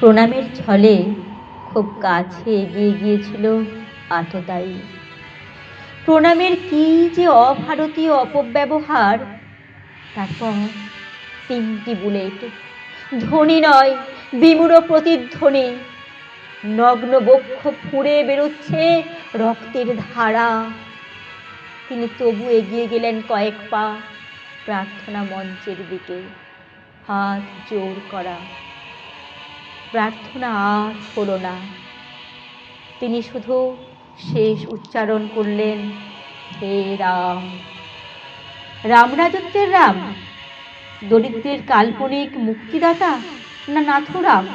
প্রণামের ছলে খুব কাছে এগিয়ে গিয়েছিল আততায়ী। প্রণামের কি যে অভারতীয় অপব্যবহার তারপর তিনটি বুলেট। ধ্বনি নয়, বিমূঢ় প্রতিধ্বনি। নগ্ন বক্ষ ফুঁড়ে বেরোচ্ছে রক্তের ধারা। তিনি তবু এগিয়ে গেলেন কয়েক পা প্রার্থনা মঞ্চের দিকে। হাত জোর করা। প্রার্থনা আর হলো না। তিনি শুধু শেষ উচ্চারণ করলেন, হে রাম। রাম রাজত্বের রাম? দরিদ্রের কাল্পনিক মুক্তিদাতা না নাথুরাম?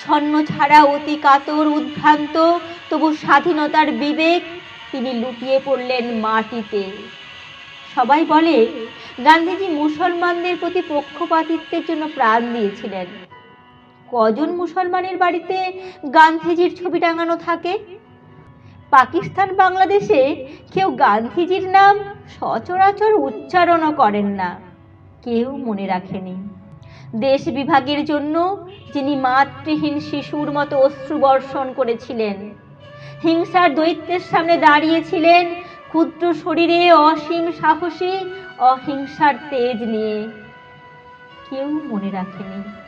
ছন্ন ছাড়া অতি কাতর উদ্ভ্রান্ত, তবু স্বাধীনতার বিবেক তিনি লুটিয়ে পড়লেন মাটিতে। সবাই বলে, গান্ধীজি মুসলমানদের প্রতি পক্ষপাতিত্বের জন্য প্রাণ দিয়েছিলেন। কজন মুসলমানের বাড়িতে গান্ধীজির ছবি টাঙানো থাকে? পাকিস্তান, বাংলাদেশে কেউ গান্ধীজির নাম সচরাচর উচ্চারণও করেন না। কেউ মনে রাখেনি। দেশ বিভাগের জন্য যিনি মাতৃহীন শিশুর মতো অশ্রু বর্ষণ করেছিলেন, হিংসার দৈত্যের সামনে দাঁড়িয়েছিলেন ক্ষুদ্র শরীরে অসীম সাহসী অহিংসার তেজ নিয়ে। কেউ মনে রাখেনি।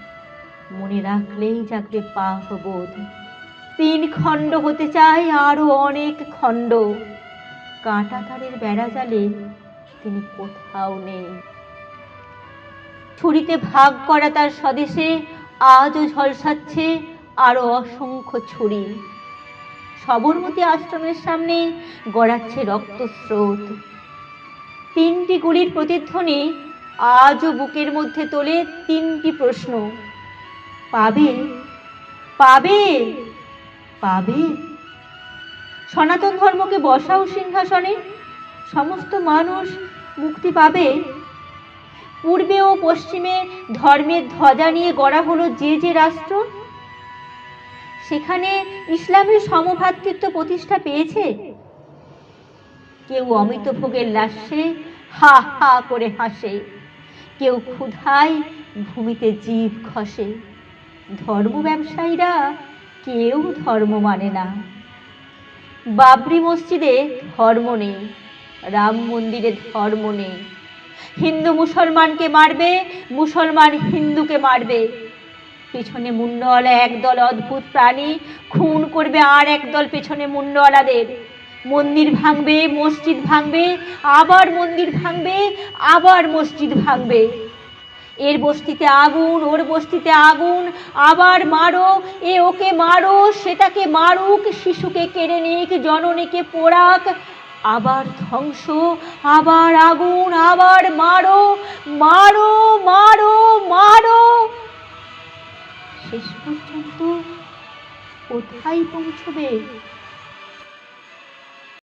মনে রাখলেই জাগবে পাপ বোধ। তিন খণ্ড হতে চায় আরও অনেক খণ্ড। কাঁটা তারের বেড়া জালে তিনি কোথাও নেই। ছুরিতে ভাগ করা তার স্বদেশে, আজও ঝলসাচ্ছে আরও অসংখ্য ছুরি। সবরমতী আশ্রমের সামনে গড়াচ্ছে রক্তস্রোত। তিনটি গুলির প্রতিধ্বনি আজও বুকের মধ্যে তোলে তিনটি প্রশ্ন। পাবে পাবে পাবে সনাতন ধর্মকে বসাও সিংহাসনে, সমস্ত মানুষ মুক্তি পাবে। পূর্বে ও পশ্চিমে ধর্মের ধ্বজা নিয়ে গড়া হলো যে যে রাষ্ট্র, সেখানে ইসলামের সমভ্রাতৃত্ব প্রতিষ্ঠা পেয়েছে। কেউ অমিত ভোগের লাশে হা হা করে হাসে, কেউ ক্ষুধায় ভূমিতে জীব খসে ধর্ম ব্যবসায়ীরা কেউ ধর্ম মানে না। বাবরি মসজিদে ধর্ম নেই, রাম মন্দিরে ধর্ম নেই। হিন্দু মুসলমানকে মারবে, মুসলমান হিন্দুকে মারবে। পেছনে মুন্ডওয়ালা একদল অদ্ভুত প্রাণী, খুন করবে আর একদল পেছনে মুন্ডওয়ালাদের। মন্দির ভাঙবে, মসজিদ ভাঙবে, আবার মন্দির ভাঙবে, আবার মসজিদ ভাঙবে। এর বস্তিতে আগুন, ওর বস্তিতে আগুন। আবার মারো, এ ওকে মারো, সেটাকে মারুক, শিশুকে কেড়ে নিক, জননীকে পোড়াক। আবার ধ্বংস, আবার আগুন, আবার মারো মারো মারো মারো। শেষ পর্যন্ত কোথায় পৌঁছবে?